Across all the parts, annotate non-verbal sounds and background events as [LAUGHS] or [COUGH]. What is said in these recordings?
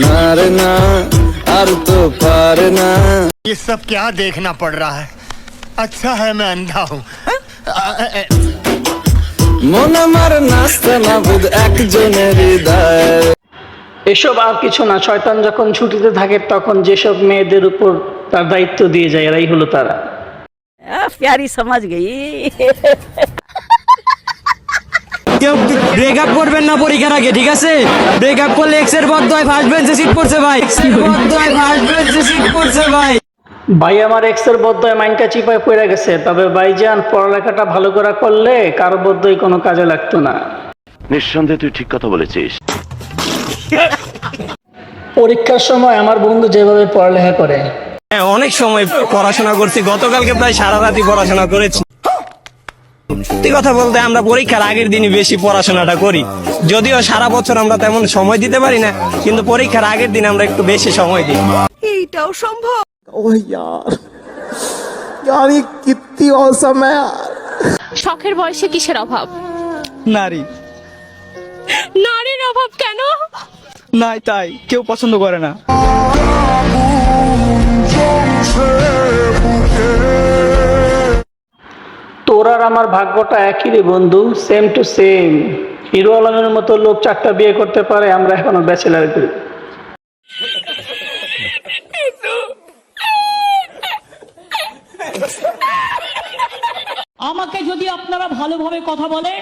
না রে না আর তো পারে না ये सब क्या देखना पड़ रहा है अच्छा है मैं अंधा हूँ মন আমার নাচতে না বুধ একজনের হৃদয় এসব আর কিছু না শয়তান যখন ছুটিতে থাকে তখন যেসব মেয়েদের উপর তার দায়িত্ব দিয়ে যায় এরাই হলো তারা आ, प्यारी समझ কেউ ব্রেকআপ করবেন না পরীক্ষার আগে ঠিক আছে? ব্রেকআপ করলে এক্সের বদ্ধ হয় ফার্স্ট বেঞ্চে সিট পড়ছে ভাই। ফার্স্ট বেঞ্চে সিট পড়ছে ভাই। ভাই আমার এক্সের বদ্ধয় মাইন্ডটা চিপায় পড়ে গেছে তবে ভাইজান পড়ালেখাটা ভালো করে করলে কারও বদ্ধই কোনো কাজে লাগতো না। নিঃসন্দেহে তুই ঠিক কথা বলেছিস। পরীক্ষার সময় আমার বন্ধু যেভাবে পড়ালেখা করে। হ্যাঁ অনেক সময় পড়াশোনা করছি গতকালকে প্রায় সারা রাতি পড়াশোনা করেছি। সত্যি কথা বলতে আমরা পরীক্ষার আগের দিনই বেশি পড়াশোনাটা করি। যদিও সারা বছর আমরা তেমন সময় দিতে পারি না কিন্তু পরীক্ষার আগের দিন আমরা একটু বেশি সময় দিই। এইটাও সম্ভব। শখের বয়সে কিসের অভাব? নারী। নারীর অভাব কেন? নাই তাই কেউ পছন্দ করে না। তোর আর আমার ভাগ্যটা একই রে বন্ধু সেম টু সেম হিরো আলমের মতো লোক চারটা বিয়ে করতে পারে আমরা এখনও ব্যাচেলার করি আমাকে যদি আপনারা ভালোভাবে কথা বলেন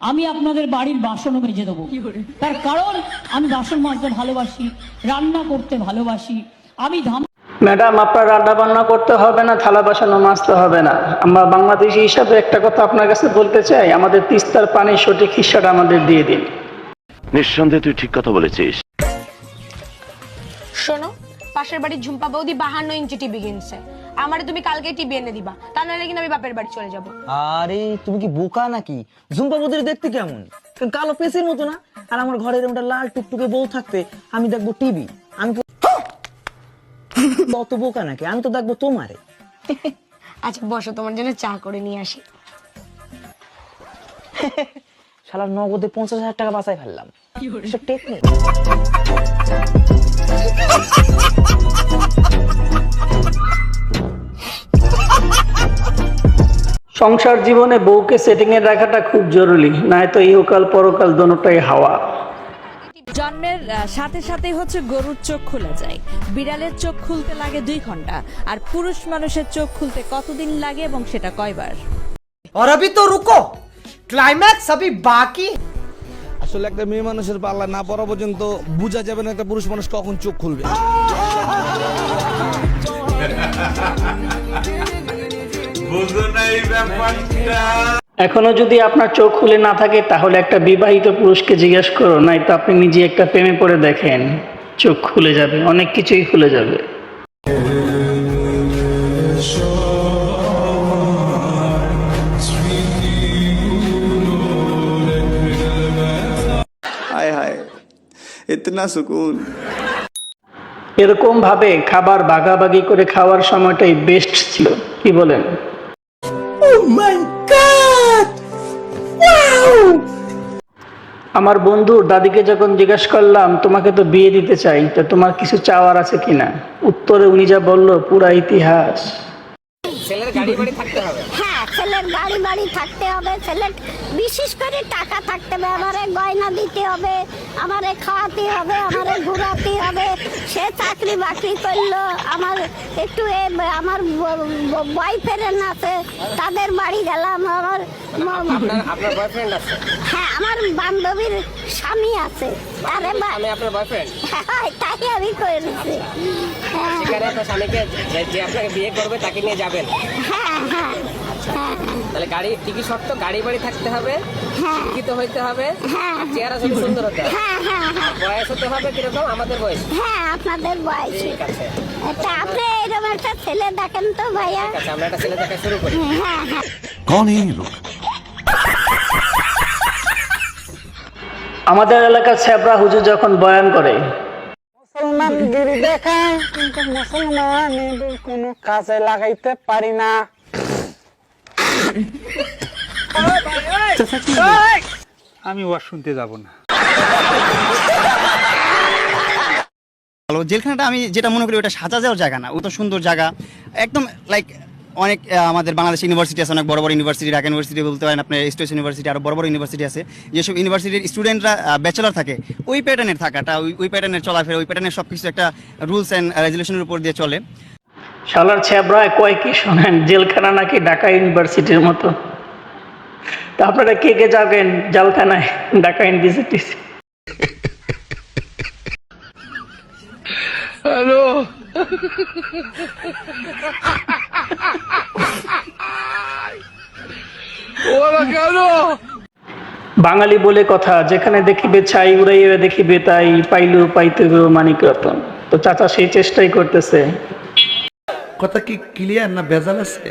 আমি আপনাদের বাড়ির বাসনও মেজে দেবো। তার কারণ আমি বাসন মাজতে ভালোবাসি রান্না করতে ভালোবাসি আমি ধাম ম্যাডাম আপনার রান্না বান্না করতে হবে না থালা বাসনও মাজতে হবে না। আমরা বাংলাদেশি হিসাবে একটা কথা আপনার কাছে বলতে চাই আমাদের তিস্তার পানির সঠিক হিসাটা আমাদের দিয়ে দিন। নিঃসন্দেহে তুই ঠিক কথা বলেছিস। শোনো পাশের বাড়ির ঝুম্পা বৌদি বাহান্ন ইঞ্চি টিভি কিনছে। আমারে তুমি কালকে টিভি এনে দিবা তা নাহলে কিন্তু আমি বাপের বাড়ি চলে যাব। আরে তুমি কি বোকা নাকি? ঝুম্পা বৌদির দেখতে কেমন? কালো পেসির মতো না? আর আমার ঘরের ওটা লাল টুকটুকে বউ থাকতে আমি দেখব টিভি। আমি অত বোকা নাকি আমি তো দেখব তোমারে। আচ্ছা বসো তোমার জন্য চা করে নিয়ে আসি। শালার নগদে পঞ্চাশ হাজার টাকা বাঁচাই ফেললাম। টেকনিক সংসার জীবনে বউকে সেটিং এ রাখাটা খুব জরুরি নয়তো ইহকাল পরকাল দোনোটাই হাওয়া। সাথে সাথে হচ্ছে গরুর চোখ খুলে যায় বিড়ালের চোখ খুলতে লাগে দুই ঘন্টা আর পুরুষ মানুষের চোখ খুলতে কতদিন লাগে এবং সেটা কয়বার और अभी तो रुको क्लाइमैक्स अभी बाकी আসলে একটা মেয়ে মানুষের পাল্লা না পড়া পর্যন্ত বোঝা যাবে না একটা পুরুষ মানুষ কখন চোখ খুলবে [LAUGHS] এখনও যদি আপনার চোখ খুলে না থাকে তাহলে একটা বিবাহিত পুরুষকে জিজ্ঞেস করো নাই তো আপনি নিজে একটা প্রেমে পড়ে দেখেন চোখ খুলে যাবে অনেক কিছুই খুলে যাবে। হায় হায় ইতনা সুকুন। এরকম ভাবে খাবার ভাগাভাগি করে খাওয়ার সময়টাই বেস্ট ছিল কি বলেন? আমার বন্ধুর দাদিকে যখন জিজ্ঞেস করলাম, তোমাকে তো বিয়ে দিতে চাই, তো তোমার কিছু চাওয়ার আছে কিনা? উত্তরে উনি যা বলল, পুরা ইতিহাস। হ্যাঁ ছেলের গাড়ি বাড়ি থাকতে হবে। ছেলের বিশেষ করে টাকা থাকতে হবে। আমারে গয়না দিতে হবে আমারে খাওয়াতে হবে আমারে ঘুরাতে হবে। সে চাকরি বাকরি করল। আমার একটু আমার বয়ফ্রেন্ড আছে তাদের বাড়ি গেলাম। আমার হ্যাঁ আমার বান্ধবীর স্বামী আছে। আমি আপনার বয়ফ্রেন্ড হ্যাঁ, তাই আমি করেছি। হ্যাঁ। সেখানে আপনার স্বামীকে যে আপনাকে বিয়ে করবে তাকে নিয়ে যাবেন। হ্যাঁ হ্যাঁ হ্যাঁ। তাহলে গাড়ি টিকি শর্ত গাড়ি বাড়ি থাকতে হবে শিক্ষিত হইতে হবে হ্যাঁ। চেহারা শুধু সুন্দর হতে হবে হ্যাঁ হ্যাঁ। হ্যাঁ বয়স হতে হবে কীরকম? আমাদের বয়স। হ্যাঁ আপনাদের বয়সী। তা আপনি এরকম একটা ছেলে দেখেন তো ভাইয়া। আমরা একটা ছেলে দেখা শুরু করি। হ্যাঁ হ্যাঁ। আমাদের এলাকার ছ্যাবরা হুজুর যখন বয়ান করে মুসলমান গিরি দেখায় কিন্তু মুসলমান কোনো কাজে লাগাইতে পারি না। আমি ওয়াজ শুনতে যাব না। ভালো জেলখানাটা আমি যেটা মনে করি ওটা সাজা যাওয়ার জায়গা না ও তো সুন্দর জায়গা। একদম লাইক অনেক আমাদের বাংলাদেশ ইউনিভার্সিটি আছে অনেক বড় বড় ইউনিভার্সিটি ঢাকা ইউনিভার্সিটি বলতে পারেন আপনার স্টেট ইউনিভার্সিটি আরও বড় বড় ইউনিভার্সিটি আছে। যেসব ইউনিভার্সিটির স্টুডেন্টরা ব্যাচেলার থাকে ওই প্যাটার্নের থাকাটা ওই ওই প্যাটার্নের চলাফেরা ওই প্যাটার্নের সব কিছু একটা রুলস অ্যান্ড রেজুলেশনের উপর দিয়ে চলে। শালার ছ্যাবরায় কয় কি শোনেন জেলখানা নাকি ঢাকা ইউনিভার্সিটির মতো? তা আপনারা কে কে যাবেন জেলখানায়? ঢাকা ইউনিভার্সিটি বাঙালি বলে কথা, যেখানে দেখিবে ছাই উড়াইয়া দেখিবে তাই পাইলু পাইতে মানিক রতন। তো চাচা সেই চেষ্টাই করতেছে। কথা কি ক্লিয়ার না ভেজাল আছে?